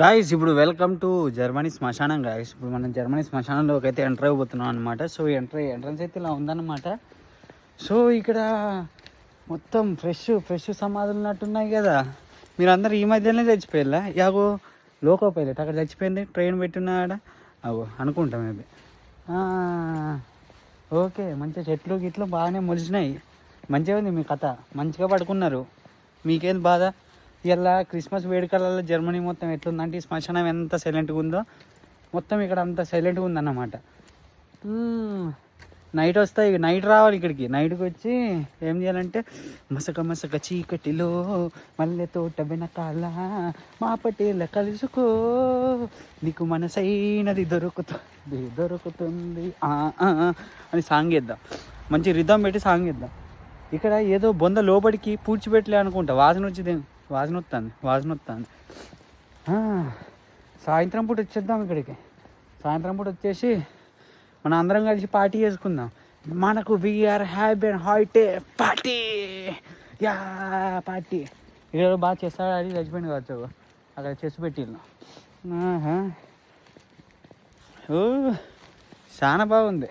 Guys ఇప్పుడు welcome to Germany శ్మశానం guys ఇప్పుడు మనం జర్మనీ శ్మశానంలోకి అయితే ఎంటర్ అయిపోతున్నాం అనమాట సో ఎంటర్ ఎంట్రన్స్ అయితే ఇలా ఉందన్నమాట. సో ఇక్కడ మొత్తం ఫ్రెష్ ఫ్రెష్ సమాధులు ఉన్నట్టున్నాయి కదా. మీరు ఈ మధ్యనే చచ్చిపోయారా? యాగో లోకో పైలట్ అక్కడ చచ్చిపోయింది ట్రైన్ పెట్టున్నాడ అగో అనుకుంటా మేబీ. ఓకే మంచిగా చెట్లు గిట్లు బాగానే మొలిచినాయి. మంచిగా ఉంది మీ కథ. మంచిగా పడుకున్నారు. మీకేం బాధ? ఇలా క్రిస్మస్ వేడుకలలో జర్మనీ మొత్తం ఎట్లుందంటే ఈ శ్మశానం ఎంత సైలెంట్గా ఉందో మొత్తం ఇక్కడ అంత సైలెంట్గా ఉందన్నమాట. నైట్ వస్తాయి నైట్ రావాలి ఇక్కడికి. నైట్కి వచ్చి ఏం చేయాలంటే మసక మసక చీకటిలో మల్లె తోట వెనకాల మా పటేల కలుసుకో. నీకు మనసైనది దొరుకుతుంది దొరుకుతుంది. ఆ, అని సాంగ్ వేద్దాం మంచి రిధం పెట్టి సాంగ్ వేద్దాం ఇక్కడ ఏదో బొంద లోపలికి పూడ్చిపెట్టలే అనుకుంటా. వాసన వచ్చింది? వాసన వస్తుంది వాసన వస్తుంది సాయంత్రం పూట వచ్చేద్దాం ఇక్కడికి. సాయంత్రం పూట వచ్చేసి మనం అందరం కలిసి పార్టీ చేసుకుందాం. మనకు వీఆర్ హ్యాపీ అండ్ హాయిటే పార్టీ. Yeah party. ఇక్కడ బాగా చేస్తాడు అది చచ్చిపోయింది కావచ్చు అక్కడ చెస్ పెట్టిల్లు ఓ చాలా బాగుంది.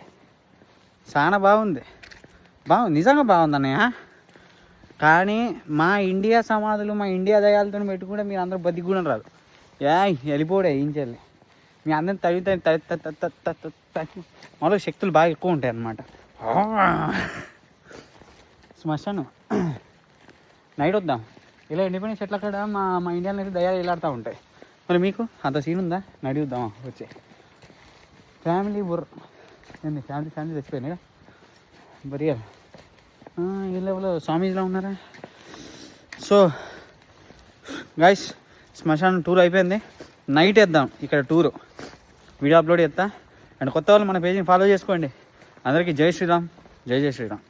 చాలా బాగుంది. బాగుంది. నిజంగా బాగుంది అన్నయ్య కానీ మా ఇండియా సమాధులు మా ఇండియా దయాలతో పెట్టుకుంటే మీరు అందరూ బతికి కూడా రాదు ఏ వెళ్ళిపోడే ఏం చేయాలి మీ అందరిని తడి తడి మరో శక్తులు బాగా ఎక్కువ ఉంటాయి అన్నమాట. శ్మశాను. నైట్ వద్దాం. ఇలా ఎండిపోయిన చెట్ల కాడ మా మా ఇండియాలో అయితే దయాలు వెళ్ళాడుతూ ఉంటాయి. మరి మీకు అంత సీన్ ఉందా? నడిద్దామా వచ్చే. ఫ్యామిలీ బుర్ర ఏంది ఫ్యామిలీ ఫ్యామిలీ తెచ్చిపోయినాయి బరియల్ ఈ లెవెల్లో స్వామీజీలో ఉన్నారా? సో గైస్ శ్మశానం టూర్ అయిపోయింది. నైట్ వేద్దాం ఇక్కడ టూరు వీడియో అప్లోడ్ చేస్తా. అండ్ కొత్త వాళ్ళు మన పేజీని ఫాలో చేసుకోండి. అందరికీ జై శ్రీరామ్. జై జై శ్రీరామ్.